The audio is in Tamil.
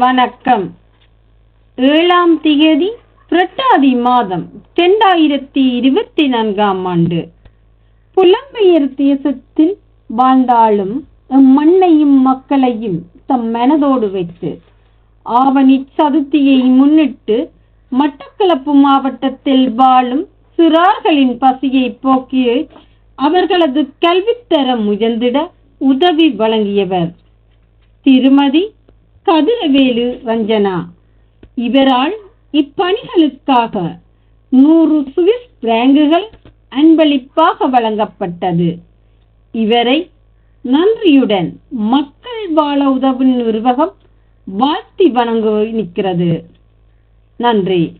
வணக்கம். ஏழாம் திகதி புரட்டாதி மாதம் இரண்டாயிரத்தி இருபத்தி நான்காம் ஆண்டு. புலம்பெயர் தேசத்தில் வாழ்ந்தாலும் மண்ணையும் மக்களையும் தம் மனதோடு வைத்து ஆவணி சதுர்த்தியை முன்னிட்டு மட்டக்களப்பு மாவட்டத்தில் வாழும் சிறார்களின் பசியை போக்கி அவர்களது கல்வித்தரம் உயர்ந்திட உதவி வழங்கியவர். திருமதி கதிரவேலு ரஞ்சனா. இவரால் இப்பணிகளுக்காக நூறு சுவிஸ் பிராங்குகள் அன்பளிப்பாக வழங்கப்பட்டது. இவரை நன்றியுடன் மக்கள் வாழ உதவும் நிர்வாகம் வாழ்த்தி வணங்க நிற்கிறது. நன்றி.